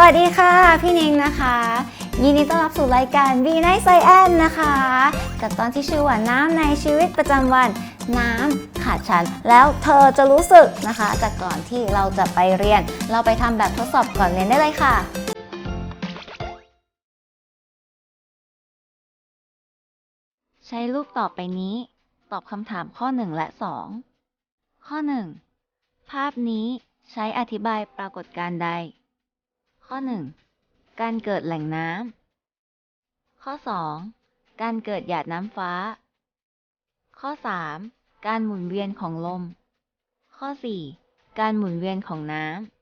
วัสดีค่ะ พี่นิงนะคะ ยินดีต้อนรับสู่รายการ V Night Science นะคะ กับตอนที่ชื่อว่าน้ำในชีวิตประจำวันน้ำขาดฉัน แล้วเธอจะรู้สึกนะคะแต่ก่อนที่เราจะไปเรียน เราไปทำแบบทดสอบก่อนเรียนได้เลยค่ะใช้รูปต่อไปนี้ ตอบคำถามข้อ 1 และ 2 ข้อ 1 ภาพนี้ใช้อธิบายปรากฏการณ์ใด ข้อ 1 การเกิดแหล่งน้ำ ข้อ 2 การเกิดหยาดน้ำฟ้า ข้อ 3 การหมุนเวียนของลม ข้อ 4 การหมุนเวียนของน้ำ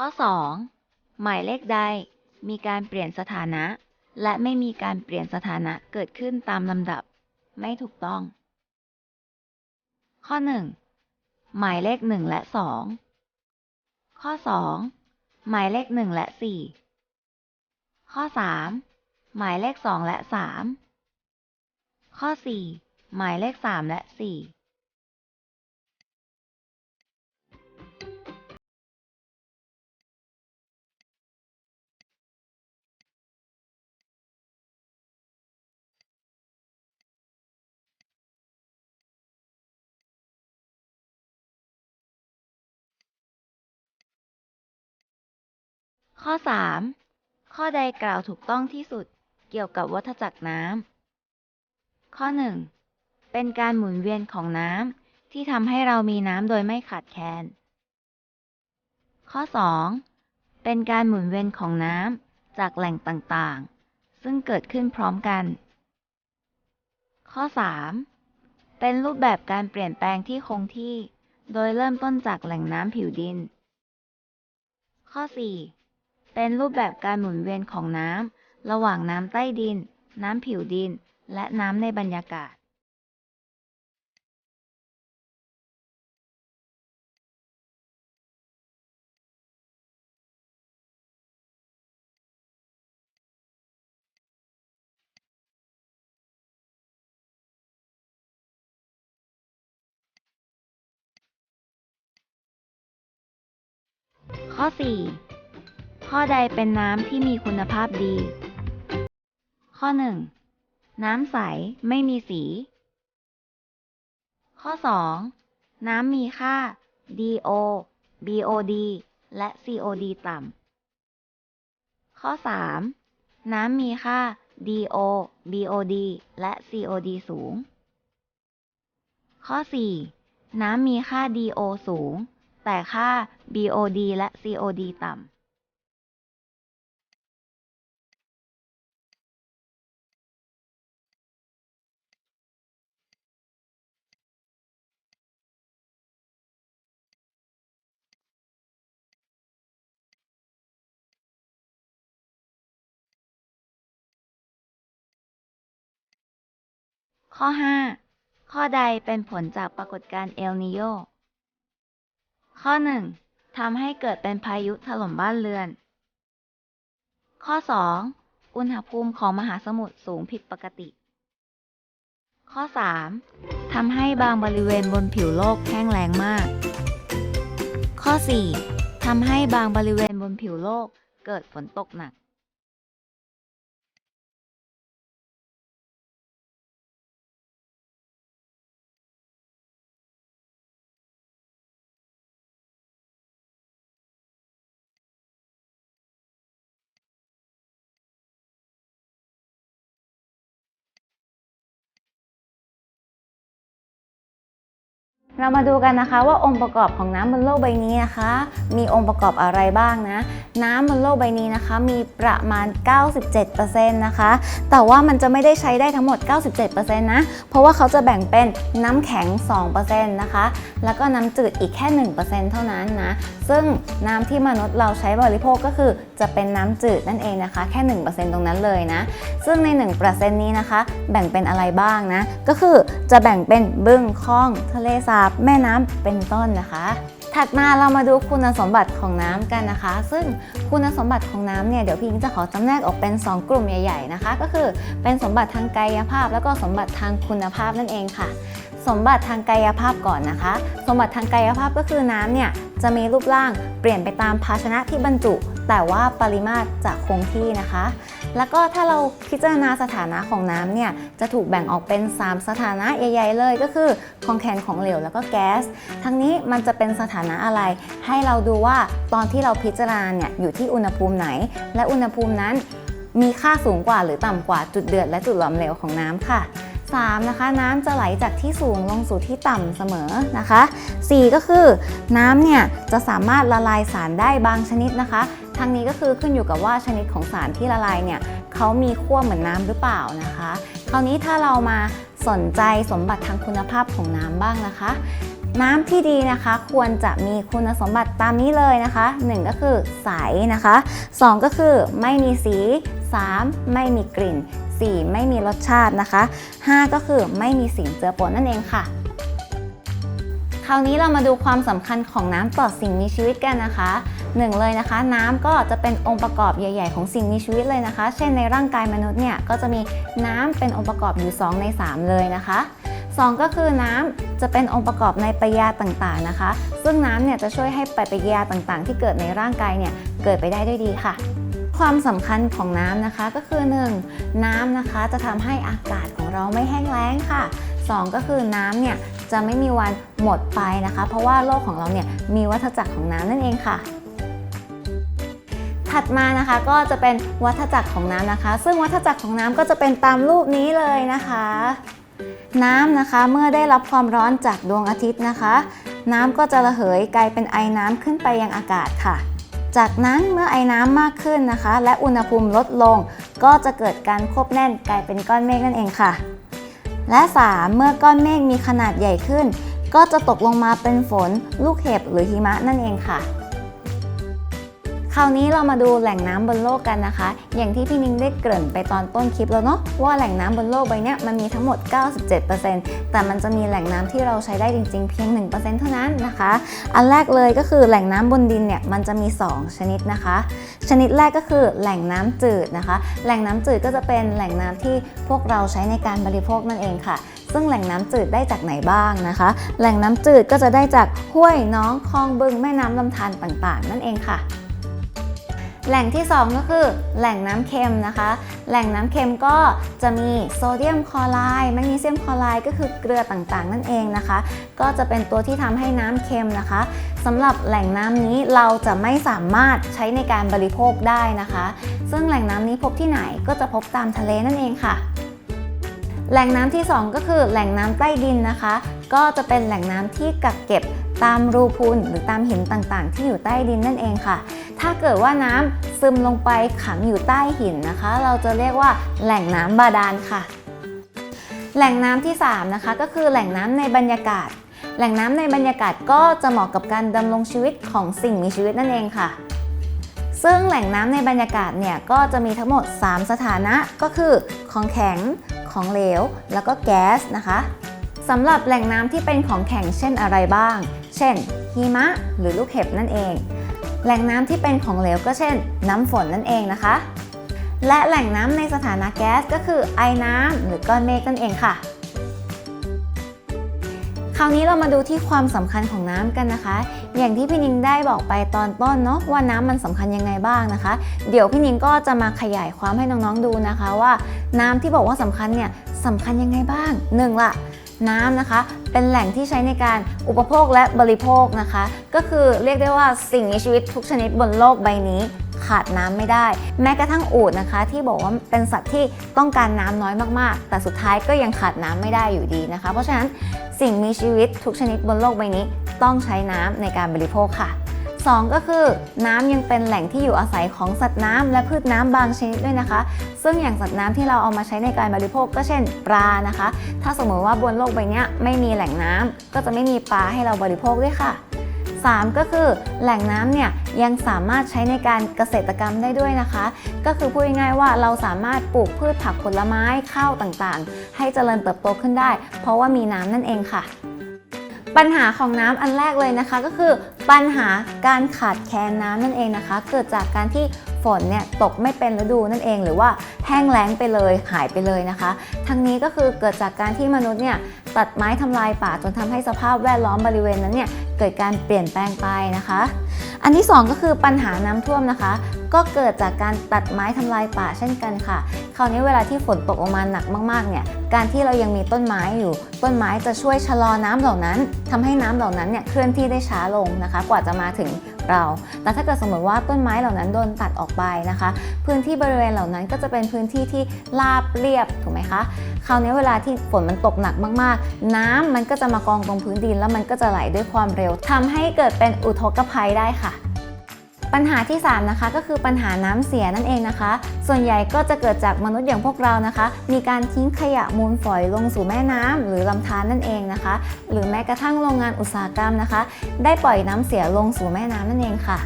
ข้อ 2 หมายเลขใด มีการเปลี่ยนสถานะ และไม่มีการเปลี่ยนสถานะเกิดขึ้นตามลำดับ ไม่ถูกต้อง ข้อ 1 หมายเลข 1 และ 2 ข้อ 2 หมายเลข 1 และ 4 ข้อ 3 หมายเลข 2 และ 3 ข้อ 4 หมายเลข 3 และ 4 ข้อ 3 ข้อใดกล่าวถูกต้องที่สุดเกี่ยวกับวัฏจักรน้ำ ข้อ 1 เป็นการหมุนเวียนของน้ำที่ทำให้เรามีน้ำโดยไม่ขาดแคลน ข้อ 2 เป็นการหมุนเวียนของน้ำจากแหล่งต่างๆ ซึ่งเกิดขึ้นพร้อมกัน ข้อ 3 เป็นรูปแบบการเปลี่ยนแปลงที่คงที่ โดยเริ่มต้นจากแหล่งน้ำผิวดิน ข้อ 4 เป็นรูปแบบการหมุนเวียนของน้ำ ระหว่างน้ำใต้ดิน น้ำผิวดิน และน้ำในบรรยากาศ ข้อ 4 ข้อใดเป็นน้ำที่มีคุณภาพดี ข้อ 1 น้ำใสไม่มีสี ข้อ 2 น้ำมีค่า DO BOD และ COD ต่ำ ข้อ 3 น้ำมีค่า DO BOD และ COD สูง ข้อ 4 น้ำมีค่า DO สูง แต่ค่า BOD และ COD ต่ำ ข้อ 5 ข้อใดเป็นผลจากปรากฏการณ์เอลนิโยข้อ 1ทำให้เกิดเป็นพายุถล่มบ้านเรือน ข้อ 2 อุณหภูมิของมหาสมุทรสูงผิดปกติ ข้อ 3ทำให้บางบริเวณบนผิวโลกแห้งแล้งมาก ข้อ 4ทำให้บางบริเวณบนผิวโลกเกิดฝนตกหนัก เรามาดูกันนะคะว่าองค์ประกอบของน้ำบนโลกใบนี้นะคะ มีองค์ประกอบอะไรบ้างนะ น้ำบนโลกใบนี้นะคะ มีประมาณ 97%นะคะ แต่ว่ามันจะไม่ได้ใช้ได้ทั้งหมด 97%นะ เพราะว่าเขาจะแบ่งเป็นน้ำแข็ง 2%นะคะ แล้วก็น้ำจืดอีกแค่ 1%เท่านั้นนะ ซึ่งน้ำที่มนุษย์เราใช้บริโภคก็คือ จะเป็นน้ำจืดนั่นเองนะคะ แค่ 1%ตรงนั้นเลยนะ ซึ่งใน 1%นี้นะคะ แบ่งเป็นอะไรบ้างนะ ก็คือจะแบ่งเป็นบึ้งคลอง ทะเลสาบ แม่น้ำเป็นต้นนะคะถัดมาเรามาดูคุณสมบัติของน้ำกันนะคะ ซึ่งคุณสมบัติของน้ำเนี่ยเดี๋ยวพี่อิงจะขอจำแนกออกเป็น 2 กลุ่มใหญ่ๆนะคะ ก็คือเป็นสมบัติทางกายภาพ แล้วก็สมบัติทางคุณภาพนั่นเองค่ะ สมบัติทางกายภาพก่อนนะคะ สมบัติทางกายภาพก็คือน้ำเนี่ยจะมีรูปร่างเปลี่ยนไปตามภาชนะที่บรรจุ แต่ว่าปริมาตรจะคงที่นะคะ แล้วก็ถ้าเราพิจารณาสถานะของน้ำเนี่ยจะถูกแบ่งออกเป็น 3 สถานะใหญ่ ๆ เลย ก็คือของแข็งของเหลวแล้วก็แก๊ส ทั้งนี้มันจะเป็นสถานะอะไร ให้เราดูว่าตอนที่เราพิจารณาเนี่ยอยู่ที่อุณหภูมิไหน และอุณหภูมินั้นมีค่าสูงกว่าหรือต่ำกว่าจุดเดือดและจุดหลอมเหลวของน้ำค่ะ 3. นะคะน้ำจะไหลจากที่สูงลงสู่ที่ต่ำเสมอนะคะ 4. ก็คือน้ำเนี่ยจะสามารถละลายสารได้บางชนิดนะคะทั้งนี้ก็คือขึ้นอยู่กับว่าชนิดของสารที่ละลายเนี่ยเขามีขั้วเหมือนน้ำหรือเปล่านะคะ คราวนี้ถ้าเรามาสนใจสมบัติทางคุณภาพของน้ำบ้างนะคะ น้ำที่ดีนะคะควรจะมีคุณสมบัติตามนี้เลยนะคะ 1 ก็คือใสนะคะ 2 ก็คือไม่มีสี 3 ไม่มีกลิ่น 4 ไม่มีรสชาตินะคะ 5 ก็คือไม่มีสิ่งเจือปนนั่นเองค่ะ คราวนี้เรามาดูความสำคัญของน้ำต่อสิ่งมีชีวิตกันนะคะหนึ่งเลยนะคะ น้ำก็จะเป็นองค์ประกอบใหญ่ ๆ ของสิ่งมีชีวิตเลยนะคะ เช่นในร่างกายมนุษย์เนี่ยก็จะมีน้ำเป็นองค์ประกอบอยู่ 2 ใน 3 เลยนะคะ 2 ก็คือน้ำจะเป็นองค์ประกอบในปฏิกิริยาต่างๆนะคะ ซึ่งน้ำเนี่ยจะช่วยให้ปฏิกิริยาต่างๆ ที่เกิดในร่างกายเนี่ยเกิดไปได้ด้วยดีค่ะ ความสำคัญของน้ำนะคะก็คือ 1. น้ำนะคะจะทำให้อากาศของเราไม่แห้งแล้งค่ะ 2 ก็คือน้ำเนี่ยจะไม่มีวันหมดไปนะคะ เพราะว่าโลกของเราเนี่ยมีวัฏจักรของน้ำนั่นเองค่ะ ถัดมานะคะก็จะเป็นวัฏจักรของน้ำนะคะ ซึ่งวัฏจักรของน้ำก็จะเป็นตามรูปนี้เลยนะคะ น้ำนะคะเมื่อได้รับความร้อนจากดวงอาทิตย์นะคะ น้ำก็จะระเหยกลายเป็นไอน้ำขึ้นไปยังอากาศค่ะ จากนั้นเมื่อไอน้ำมากขึ้นนะคะ และอุณหภูมิลดลง ก็จะเกิดการควบแน่นกลายเป็นก้อนเมฆนั่นเองค่ะ และ 3 เมื่อก้อนเมฆมีขนาดใหญ่ขึ้น ก็จะตกลงมาเป็นฝน ลูกเห็บหรือหิมะนั่นเองค่ะ ราวนี้เรามาดูแหล่งน้ำบนโลกกันนะคะ อย่างที่พี่นิ้งได้เกริ่นไปตอนต้นคลิปแล้วเนาะว่าแหล่งน้ำบนโลกใบนี้มันมีทั้งหมด 97%แต่มันจะมีแหล่งน้ำที่เราใช้ได้จริง ๆ เพียง 1%เท่านั้นนะคะ อันแรกเลยก็คือแหล่งน้ำบนดินเนี่ยมันจะมี 2 ชนิดนะคะ ชนิดแรกก็คือแหล่งน้ำจืดนะคะ แหล่งน้ำจืดก็จะเป็นแหล่งน้ำที่พวกเราใช้ในการบริโภคนั่นเองค่ะซึ่งแหล่งน้ำจืดได้จากไหนบ้างนะคะ แหล่งน้ำจืดก็จะได้จากห้วยน้องคลองบึงแม่น้ำลำธารต่างๆ นั่นเองค่ะ แหล่งที่ 2 ก็คือแหล่งน้ำเค็มนะคะ แหล่งน้ำเค็มก็จะมีโซเดียมคลอไรด์แมกนีเซียมคลอไรด์ก็คือเกลือต่างๆ นั่นเองนะคะ ก็จะเป็นตัวที่ทำให้น้ำเค็มนะคะสำหรับแหล่งน้ำนี้เราจะไม่สามารถใช้ในการบริโภคได้นะคะ ซึ่งแหล่งน้ำนี้พบที่ไหนก็จะพบตามทะเลนั่นเองค่ะ แหล่งน้ำที่ 2 ก็คือแหล่งน้ำใต้ดินนะคะ ก็จะเป็นแหล่งน้ำที่กักเก็บตามรูพุนหรือตามหินต่างๆ ที่อยู่ใต้ดินนั่นเองค่ะ ถ้าเกิดว่าน้ำซึมลงไปขังอยู่ใต้หินนะคะ เราจะเรียกว่าแหล่งน้ำบาดาลค่ะ แหล่งน้ำที่ 3 นะคะ ก็คือแหล่งน้ำในบรรยากาศ แหล่งน้ำในบรรยากาศก็จะเหมาะกับการดำรงชีวิตของสิ่งมีชีวิตนั่นเองค่ะ ซึ่งแหล่งน้ำในบรรยากาศเนี่ยก็จะมีทั้งหมด 3 สถานะก็คือของแข็ง ของเหลว แล้วก็แก๊สนะคะสำหรับแหล่งน้ำที่เป็นของแข็งเช่นอะไรบ้าง เช่นหิมะหรือลูกเห็บนั่นเอง แหล่งน้ำที่เป็นของเหลวก็เช่น น้ำฝนนั่นเองนะคะ และแหล่งน้ำในสถานะแก๊สก็คือไอน้ำหรือก้อนเมฆนั่นเองค่ะ คราวนี้เรามาดูที่ความสำคัญของน้ำกันนะคะ อย่างที่พี่นิงได้บอกไปตอนต้นเนาะว่าน้ำมันสำคัญยังไงบ้างนะคะ เดี๋ยวพี่นิงก็จะมาขยายความให้น้องๆดูนะคะว่า น้ำที่บอกว่าสำคัญเนี่ยสำคัญยังไงบ้างหนึ่งละ น้ำนะคะ เป็นแหล่งที่ใช้ในการอุปโภคและบริโภคนะคะ ก็คือเรียกได้ว่าสิ่งมีชีวิตทุกชนิดบนโลกใบนี้ขาดน้ำไม่ได้ แม้กระทั่งอูดนะคะ ที่บอกว่าเป็นสัตว์ที่ต้องการน้ำน้อยมากๆ แต่สุดท้ายก็ยังขาดน้ำไม่ได้อยู่ดีนะคะ เพราะฉะนั้นสิ่งมีชีวิตทุกชนิดบนโลกใบนี้ ต้องใช้น้ำในการบริโภคค่ะ 2 ก็คือน้ำยังเป็นแหล่งที่อยู่อาศัยของสัตว์น้ำและพืชน้ำบางชนิดด้วยนะคะ ซึ่งอย่างสัตว์น้ำที่เราเอามาใช้ในการบริโภคก็เช่น ปลานะคะ ถ้าสมมติว่าบนโลกใบนี้ไม่มีแหล่งน้ำก็จะไม่มีปลาให้เราบริโภคด้วยค่ะ 3 ก็คือแหล่งน้ำเนี่ยยังสามารถใช้ในการเกษตรกรรมได้ด้วยนะคะ ก็คือพูดง่ายๆว่าเราสามารถปลูกพืชผักผลไม้ข้าวต่างๆ ให้เจริญเติบโตขึ้นได้ เพราะว่ามีน้ำนั่นเองค่ะ ปัญหาของน้ำอันแรกเลยนะคะ ก็คือปัญหาการขาดแคลนน้ำนั่นเองนะคะ เกิดจากการที่ ฝนเนี่ยตกไม่เป็นฤดูนั่นเอง หรือว่าแห้งแล้งไปเลยหายไปเลยนะคะ ทั้งนี้ก็คือเกิดจากการที่มนุษย์เนี่ยตัดไม้ทำลายป่าจนทำให้สภาพแวดล้อมบริเวณนั้นเนี่ยเกิดการเปลี่ยนแปลงไปนะคะ อันที่สองก็คือปัญหาน้ำท่วมนะคะ ก็เกิดจากการตัดไม้ทำลายป่าเช่นกันค่ะ คราวนี้เวลาที่ฝนตกลงมาหนักมากๆเนี่ยการที่เรายังมีต้นไม้อยู่ ต้นไม้จะช่วยชะลอน้ำเหล่านั้นทำให้น้ำเหล่านั้นเนี่ยเคลื่อนที่ได้ช้าลงนะคะ กว่าจะมาถึง เรา แต่ถ้าเกิดสมมติว่าต้นไม้เหล่านั้นโดนตัดออกไปนะคะ พื้นที่บริเวณเหล่านั้นก็จะเป็นพื้นที่ที่ราบเรียบถูกไหมคะคราวนี้เวลาที่ฝนมันตกหนักมากๆ น้ำมันก็จะมากองตรงพื้นดิน แล้วมันก็จะไหลด้วยความเร็วทำให้เกิดเป็นอุทกภัยได้ค่ะ ปัญหาที่ 3 นะคะ ก็คือปัญหาน้ำเสียนั่นเองนะคะ ส่วนใหญ่ก็จะเกิดจากมนุษย์อย่างพวกเรานะคะ มีการทิ้งขยะมูลฝอยลงสู่แม่น้ำหรือลำธารนั่นเองนะคะ หรือแม้กระทั่งโรงงานอุตสาหกรรมนะคะ ได้ปล่อยน้ำเสียลงสู่แม่น้ำนั่นเองค่ะ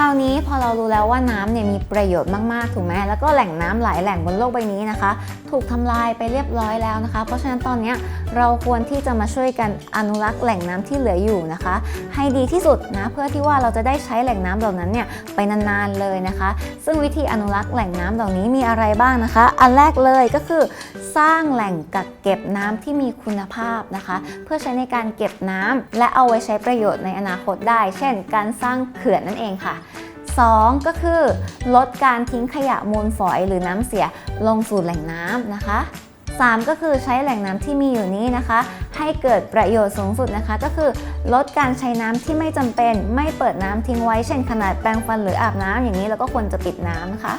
คราวนี้พอเรารู้แล้วว่าน้ำเนี่ยมีประโยชน์มากๆถูกไหมแล้วก็แหล่งน้ำหลายแหล่งบนโลกใบนี้นะคะ ถูกทำลายไปเรียบร้อยแล้วนะคะ เพราะฉะนั้นตอนนี้เราควรที่จะมาช่วยกันอนุรักษ์แหล่งน้ำที่เหลืออยู่นะคะ ให้ดีที่สุดนะเพื่อที่ว่าเราจะได้ใช้แหล่งน้ำเหล่านั้นเนี่ยไปนานๆเลยนะคะ ซึ่งวิธีอนุรักษ์แหล่งน้ำเหล่านี้มีอะไรบ้างนะคะ อันแรกเลยก็คือ สร้างแหล่งกักเก็บน้ำที่มีคุณภาพนะคะ เพื่อใช้ในการเก็บน้ำและเอาไว้ใช้ประโยชน์ในอนาคตได้ เช่น การสร้างเขื่อนนั่นเองค่ะ 2 ก็คือลดการทิ้งขยะมูลฝอยหรือน้ำเสียลงสู่แหล่งน้ำนะคะ 3 ก็คือใช้แหล่งน้ำที่มีอยู่นี้นะคะ ให้เกิดประโยชน์สูงสุดนะคะ ก็คือลดการใช้น้ำที่ไม่จำเป็น ไม่เปิดน้ำทิ้งไว้ เช่นขนาดแปรงฟันหรืออาบน้ำอย่างนี้เราก็ควรจะปิดน้ำนะคะ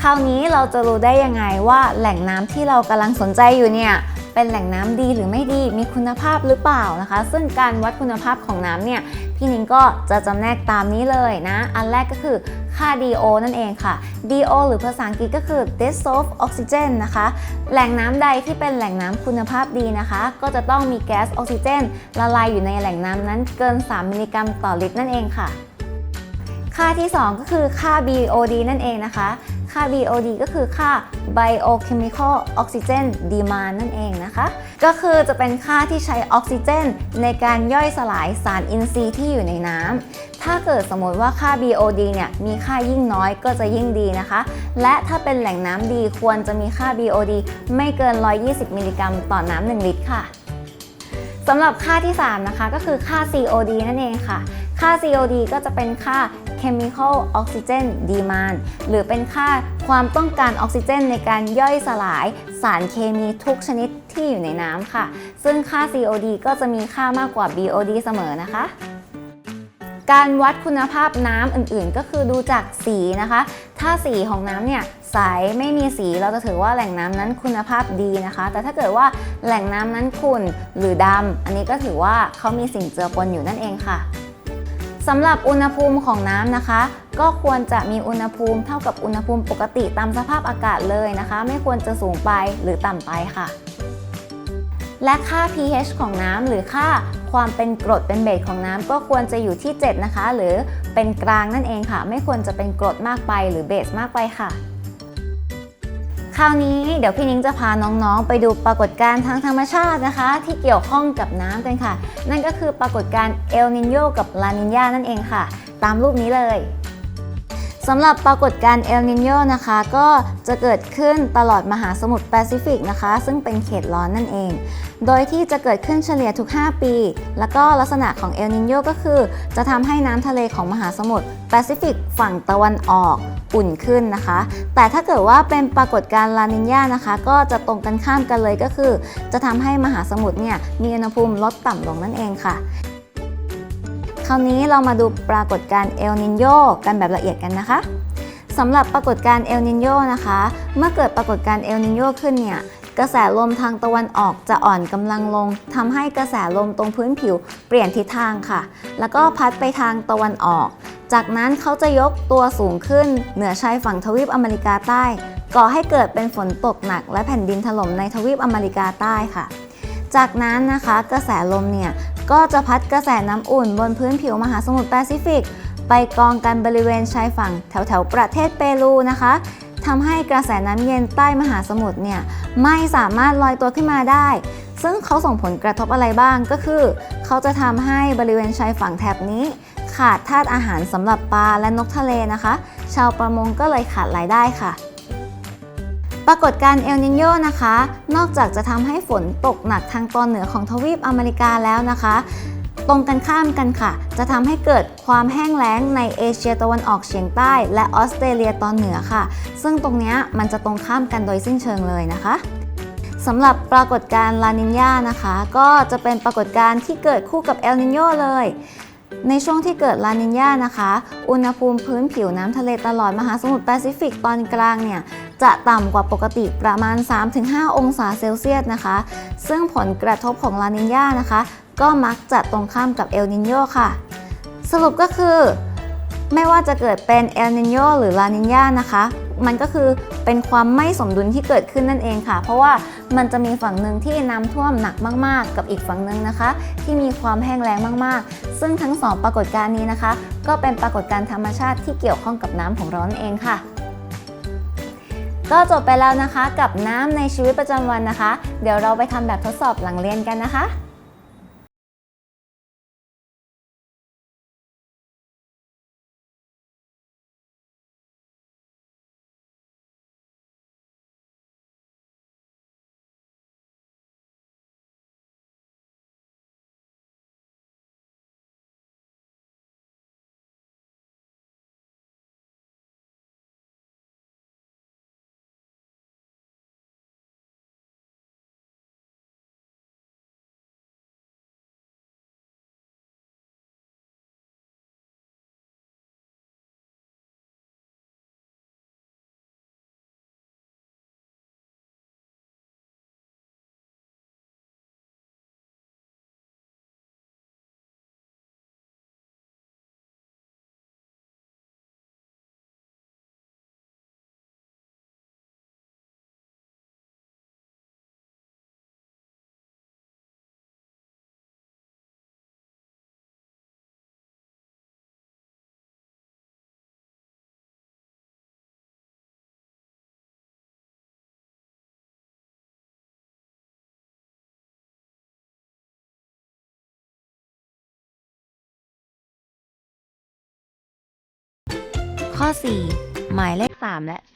คราวนี้เราจะรู้ได้ยังไงว่าแหล่งน้ำที่เรากำลังสนใจอยู่เนี่ยเป็นแหล่งน้ำดีหรือไม่ดีมีคุณภาพหรือเปล่านะคะ ซึ่งการวัดคุณภาพของน้ำเนี่ย พี่นิ้งก็จะจำแนกตามนี้เลยนะ อันแรกก็คือค่า DO นั่นเองค่ะ DO หรือภาษาอังกฤษก็คือ dissolved oxygen นะคะ แหล่งน้ำใดที่เป็นแหล่งน้ำคุณภาพดีนะคะ ก็จะต้องมีแก๊สออกซิเจน ละลายอยู่ในแหล่งน้ำนั้นเกิน 3 มิลลิกรัมต่อลิตรนั่นเองค่ะ ค่าที่ 2 ก็คือค่า BOD นั่นเองนะคะ ค่า BOD ก็คือค่า Biochemical Oxygen Demand นั่นเองนะคะ ก็คือจะเป็นค่าที่ใช้ออกซิเจน ในการย่อยสลายสารอินทรีย์ที่อยู่ในน้ำ ถ้าเกิดสมมติว่าค่า BOD เนี่ยมีค่ายิ่งน้อยก็จะยิ่งดีนะคะ และถ้าเป็นแหล่งน้ำดีควรจะมีค่า BOD ไม่เกิน 120 มิลลิกรัมต่อน้ำ1ลิตรค่ะสำหรับค่าที่ 3 นะคะก็คือค่า COD นั่นเองค่ะ ค่า COD ก็จะเป็นค่า Chemical Oxygen Demand หรือเป็นค่าความต้องการออกซิเจนในการย่อยสลายสารเคมีทุกชนิดที่อยู่ในน้ำค่ะ ซึ่งค่า COD ก็จะมีค่ามากกว่า BOD เสมอนะคะการวัดคุณภาพน้ำอื่นๆ ก็คือดูจากสีนะคะ ถ้าสีของน้ำเนี่ยใสไม่มีสีเราจะถือว่าแหล่งน้ำนั้นคุณภาพดีนะคะ แต่ถ้าเกิดว่าแหล่งน้ำนั้นขุ่นหรือดำอันนี้ก็ถือว่าเขามีสิ่งเจือปนอยู่นั่นเองค่ะ สำหรับอุณหภูมิของน้ำนะคะ ก็ควรจะมีอุณหภูมิเท่ากับอุณหภูมิปกติตามสภาพอากาศเลยนะคะ ไม่ควรจะสูงไปหรือต่ำไปค่ะ และค่า pH ของน้ำหรือค่าความเป็นกรดเป็นเบสของน้ำก็ควรจะอยู่ที่ 7 นะคะ หรือเป็นกลางนั่นเองค่ะ ไม่ควรจะเป็นกรดมากไปหรือเบสมากไปค่ะ คราวนี้เดี๋ยวพี่นิ้งจะพาน้องๆ ไปดูปรากฏการณ์ทางธรรมชาตินะคะ ที่เกี่ยวข้องกับน้ำกันค่ะ นั่นก็คือปรากฏการณ์เอลนินโยกับลานินยานั่นเองค่ะ ตามรูปนี้เลยสำหรับปรากฏการณ์เอลนินโยนะคะ ก็จะเกิดขึ้นตลอดมหาสมุทรแปซิฟิกนะคะ ซึ่งเป็นเขตร้อนนั่นเอง โดยที่จะเกิดขึ้นเฉลี่ยทุก 5 ปี แล้วก็ลักษณะของเอลนินโยก็คือ จะทำให้น้ำทะเลของมหาสมุทรแปซิฟิกฝั่งตะวันออก อุ่นขึ้นนะคะ แต่ถ้าเกิดว่าเป็นปรากฏการณ์ลานินยานะคะ ก็จะตรงกันข้ามกันเลยก็คือ จะทำให้มหาสมุทรเนี่ยมีอุณหภูมิลดต่ำลงนั่นเองค่ะ คราวนี้เรามาดูปรากฏการณ์เอลนินโยกันแบบละเอียดกันนะคะสำหรับปรากฏการณ์เอลนินโยนะคะ เมื่อเกิดปรากฏการณ์เอลนินโยขึ้นเนี่ย กระแสลมทางตะวันออกจะอ่อนกำลังลงทำให้กระแสลมตรงพื้นผิวเปลี่ยนทิศทางค่ะ แล้วก็พัดไปทางตะวันออก จากนั้นเขาจะยกตัวสูงขึ้น เหนือชายฝั่งทวีปอเมริกาใต้ ก่อให้เกิดเป็นฝนตกหนัก และแผ่นดินถล่มในทวีปอเมริกาใต้ค่ะ จากนั้นนะคะ กระแสลมเนี่ยก็จะพัดกระแสน้ำอุ่นบนพื้นผิวมหาสมุทรแปซิฟิก ไปกองกันบริเวณชายฝั่งแถวแถวประเทศเปรูนะคะทำให้กระแสน้ำเย็นใต้มหาสมุทรเนี่ย ไม่สามารถลอยตัวขึ้นมาได้ ซึ่งเขาส่งผลกระทบอะไรบ้างก็คือ เขาจะทำให้บริเวณชายฝั่งแถบนี้ ขาดธาตุอาหารสำหรับปลาและนกทะเลนะคะ ชาวประมงก็เลยขาดรายได้ค่ะปรากฏการณ์เอลนิโยนะคะ นอกจากจะทำให้ฝนตกหนักทางตอนเหนือของทวีปอเมริกาแล้วนะคะ ตรงกันข้ามกันค่ะ จะทำให้เกิดความแห้งแล้งในเอเชียตะวันออกเฉียงใต้ และออสเตรเลียตอนเหนือค่ะ ซึ่งตรงนี้มันจะตรงข้ามกันโดยสิ้นเชิงเลยนะคะสำหรับปรากฏการณ์ลานินยานะคะ ก็จะเป็นปรากฏการณ์ที่เกิดคู่กับเอลนิโยเลยในช่วงที่เกิดลานินยานะคะ อุณหภูมิพื้นผิวน้ำทะเลตลอดมหาสมุทรแปซิฟิกตอนกลางเนี่ยจะต่ำกว่าปกติประมาณ 3-5 องศาเซลเซียสนะคะ ซึ่งผลกระทบของลานินยานะคะ ก็มักจะตรงข้ามกับเอลนินโยค่ะ สรุปก็คือ ไม่ว่าจะเกิดเป็นเอลนินโยหรือลานินยานะคะ มันก็คือเป็นความไม่สมดุลที่เกิดขึ้นนั่นเองค่ะ เพราะว่ามันจะมีฝั่งหนึ่งที่น้ำท่วมหนักมาก ๆ กับอีกฝั่งหนึ่งนะคะ ที่มีความแห้งแล้งมาก ๆ ซึ่งทั้งสองปรากฏการณ์นี้นะคะ ก็เป็นปรากฏการณ์ธรรมชาติที่เกี่ยวข้องกับน้ำของเรานั่นเองค่ะ ก็จบไปแล้วนะคะกับน้ำในชีวิตประจำวันนะคะ เดี๋ยวเราไปทำแบบทดสอบหลังเรียนกันนะคะ ข้อ 4 หมายเลข 3 และ 4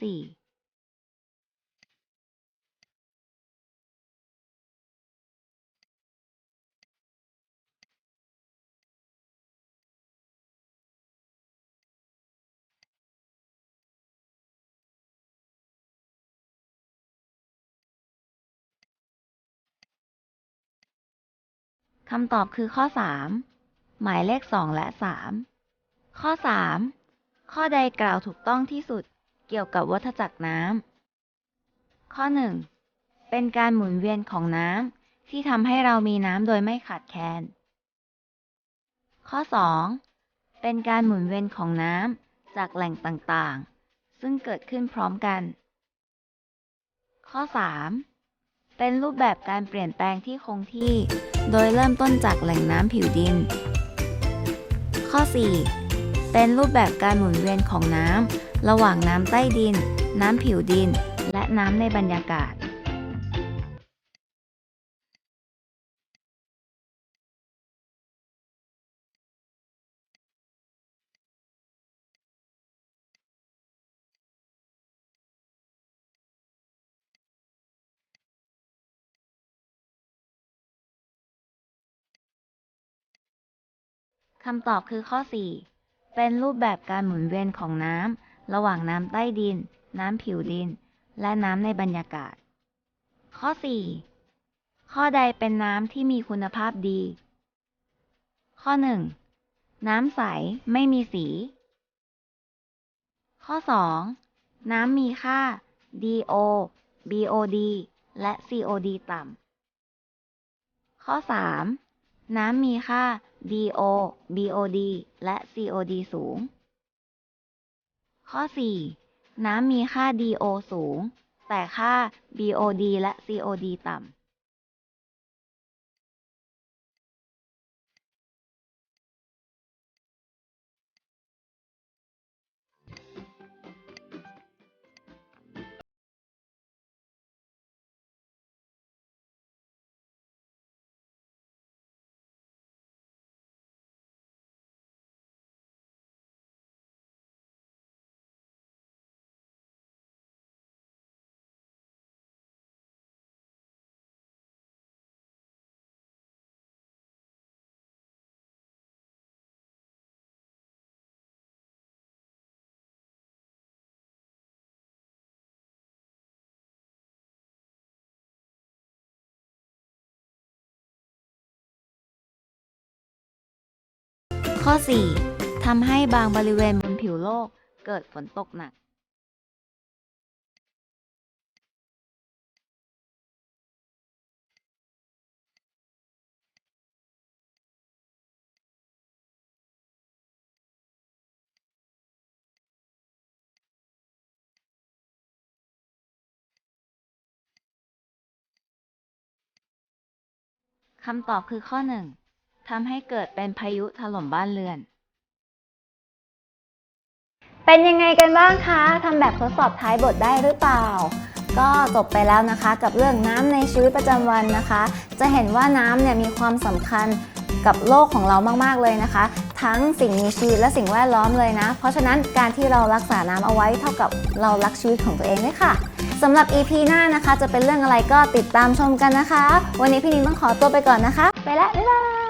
คำตอบคือข้อ 3 หมายเลข 2 และ 3 ข้อ 3 ข้อใดกล่าวถูกต้องที่สุดเกี่ยวกับวัฏจักรน้ำ ข้อ 1 เป็นการหมุนเวียนของน้ำที่ทำให้เรามีน้ำโดยไม่ขาดแคลน ข้อ 2 เป็นการหมุนเวียนของน้ำจากแหล่งต่างๆ ซึ่งเกิดขึ้นพร้อมกัน ข้อ 3 เป็นรูปแบบการเปลี่ยนแปลงที่คงที่ โดยเริ่มต้นจากแหล่งน้ำผิวดิน ข้อ 4 เป็นรูปแบบการหมุนเวียนของน้ำระหว่างน้ำใต้ดิน น้ำผิวดิน และน้ำในบรรยากาศ คำตอบคือข้อ 4 เป็นรูปแบบการหมุนเวียนของน้ำ ระหว่างน้ำใต้ดิน น้ำผิวดิน และน้ำในบรรยากาศ ข้อ 4 ข้อใดเป็นน้ำที่มีคุณภาพดี ข้อ 1 น้ำใสไม่มีสี ข้อ 2 น้ำมีค่า DO BOD และ COD ต่ำ ข้อ 3 น้ำมีค่า VO BOD และ COD สูง ข้อ 4 น้ำมีค่า DO สูง แต่ค่า BOD และ COD ต่ำ ข้อ 4 ทำให้บางบริเวณบนผิวโลกเกิดฝนตกหนัก คำตอบคือข้อ 1ำให้เกิดเป็นพายุถล่มบ้านเรือน เป็นยังไงกันบ้างคะทำแบบทดสอบท้ายบทได้หรือเปล่า ก็จบไปแล้วนะคะ กับเรื่องน้ำในชีวิตประจำวันนะคะ จะเห็นว่าน้ำเนี่ยมีความสำคัญกับโลกของเรามาก ๆ เลยนะคะ ทั้งสิ่งมีชีวิตและสิ่งแวดล้อมเลยนะ เพราะฉะนั้นการที่เรารักษาน้ำเอาไว้เท่ากับเรารักชีวิตของตัวเองด้วยค่ะสำหรับ EP หน้านะคะ จะเป็นเรื่องอะไรก็ติดตามชมกันนะคะ วันนี้พี่นิ้งต้องขอตัวไปก่อนนะคะ ไปล้วบ๊ายบาย